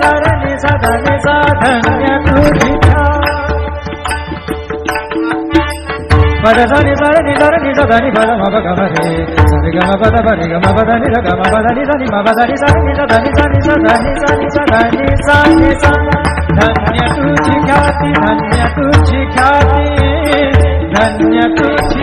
సరణి సదని సాధనయతుడి పద సని సరణి సరణి సదని పద మగ గమరే సరి గమ పద పరి గమ పద ని గమ పద ని సని మమ దని సని సదని సని సదని సని సదని సని ధన్య తుచి ఖ్యాతి ధన్య తుచి ఖ్యాతి ధన్య తుచి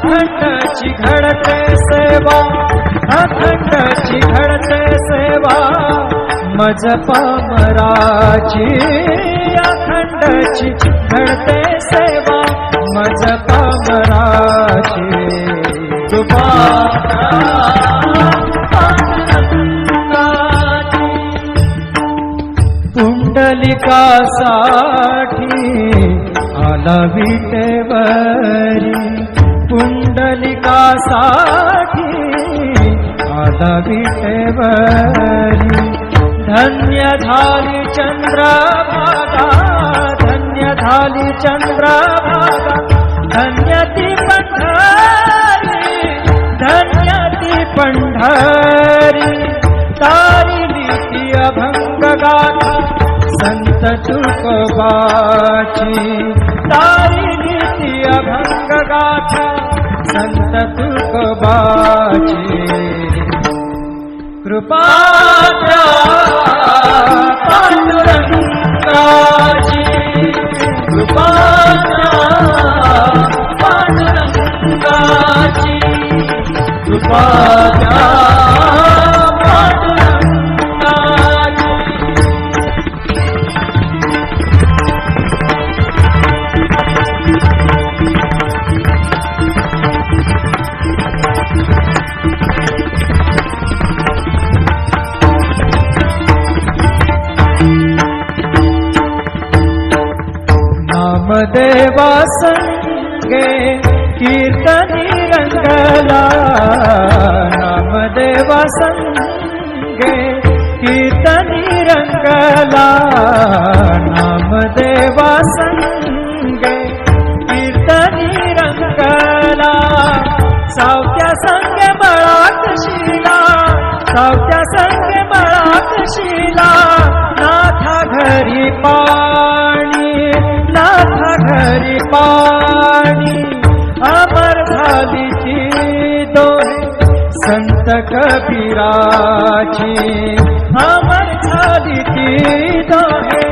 अखंडची घडते सेवा अखंडची घडते सेवा. मज पामराची अखंडची घडते सेवा. मज पामराची कृपा पुंडलिकासाठी आला विटेवरी. पुंडलिकासाठी आला विटेवरी धन्य झाली चंद्रभागा धन्य झाली चंद्रभागा। धन्य ती पंढरी धन्य ती पंढरी। तारिली ती अभंग गाथा संत तुकोबाची। तारिली ती अभंग गाथा संत तुकोबाची कृपा पांडुरंगाची. कृपा पांडुरंगाची. कृपा देवा संगे कीर्तनी रंगला नामदेवा संगे कीर्तनी रंगला नामदेवा संगे कीर्तनी रंगला सावत्या संग बळात शिला सावत्या संग बळात शिला नाथा घरी पा पाणी अमर झालीची दोहे संत कबीराची. अमर झालीची दोहे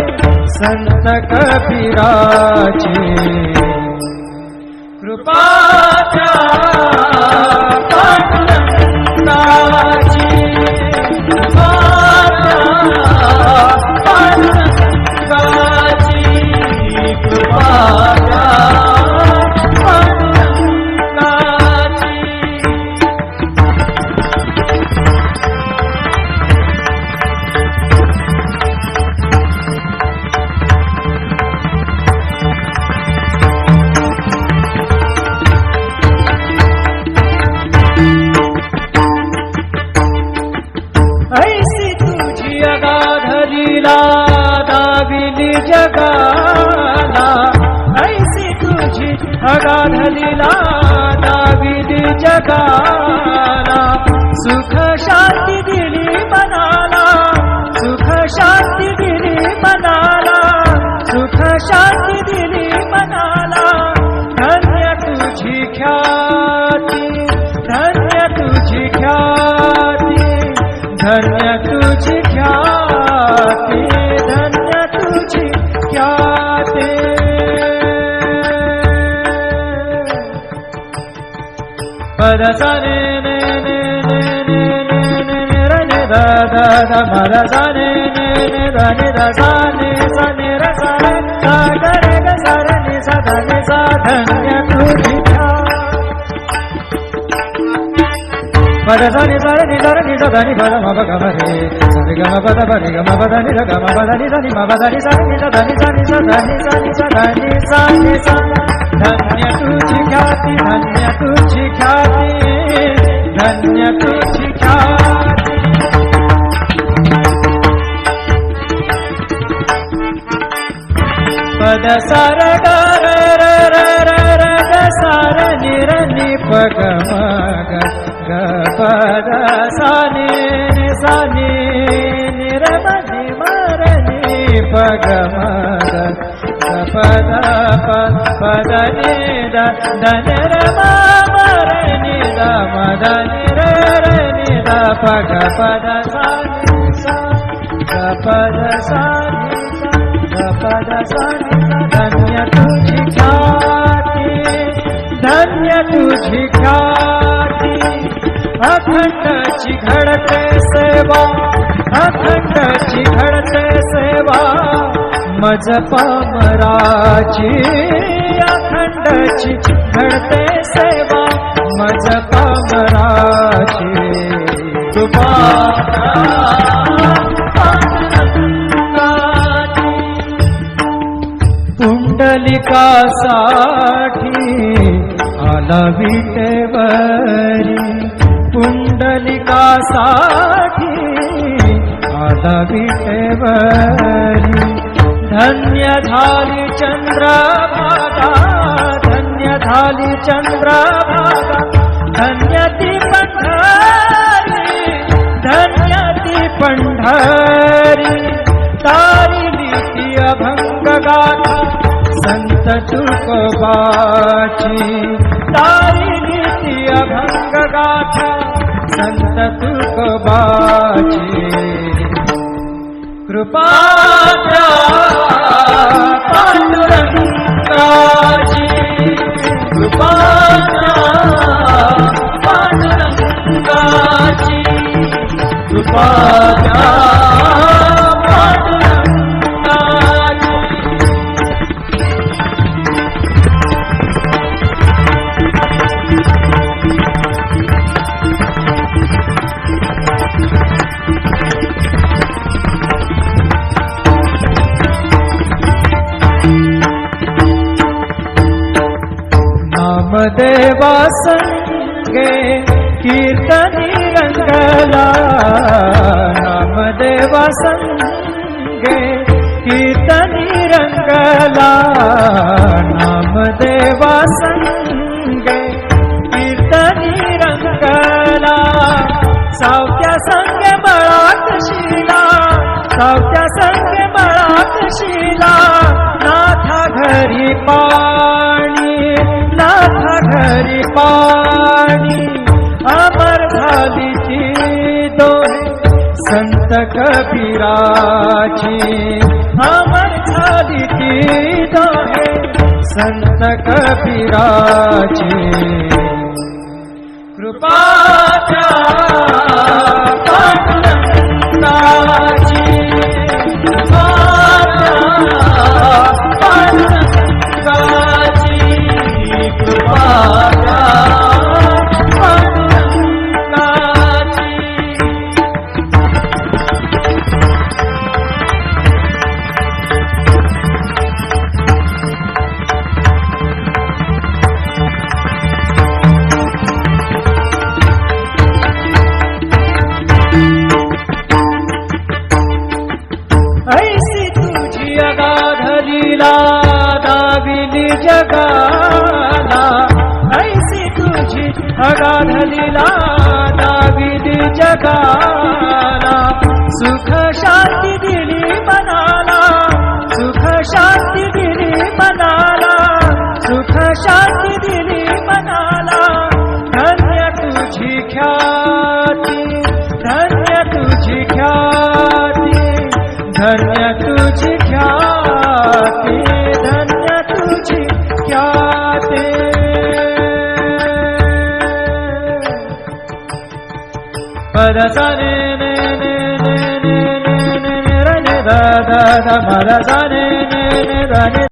संत कबीराची. कृपाच्या पांडुरंगाची जगाला सुख शांती दिली मनाला सुख शांती दिली मनाला सुख शांती दिली मनाला. धन्य तुझी ख्याती धन्य तुझी ख्याती धन्य సరే మర సరే ధని ధని సని రసరే సాగరే సరణి సదని సాధన్య పద సని సరణి సరణి సదని పద మమ గమరే సని గమ పద పని గమ పదని ర గమ పదని సని మమ దని సని సదని సని సదని సని సదని సని సని ధన్య తూ ఖ్యాతి ధన్య pagamaga gapada sanini sanini ramani marani pagamaga gapada pagada nida danera marani damada nirere nida pagapada sanisa gapada sanisa gapada sanisa तुझी ख्याती. अखंडची घडते सेवा अखंडची घडते सेवा. मज पामराची अखंडची घडते सेवा. मज पामराची. तुपा पुंडलिकासाठी आला विटेवरी कुंडलिकासाठी आला विटेवरी धन्य झाली चंद्रभागा धन्य झाली चंद्रभागा धन्य ती पंढरी धन्य ती पंढरी तारिली ती अभंग गाथा संत तुकोबाची। तारिणी अभंग गाथा संत तुकोबाची कृपाच्या पांडुरंगाची। कृपाच्या पांडुरंगाची। कृपाच्या नामदेवा संगे कीर्तनी रंगला नामदेवा संगे कीर्तनी रंगला नामदेवा संगे कीर्तनी रंगला सावत्या संग बळात शिला। सावत्या संग बळात शिला। नाथा घरी पा पाणी अमर झालीची दोहे संत कबीराची. अमर झालीची दोहे संत कबीराची. कृपाचा जगाला सुख शांती दिली मनाला. सुख शांती दिली मनाला. सुख शांती दिली मनाला. धन्य तुझी ख्याती. धन्य तुझी ख्याती. धन्य तुझी ख्याती. పద సనే నే నే నే నే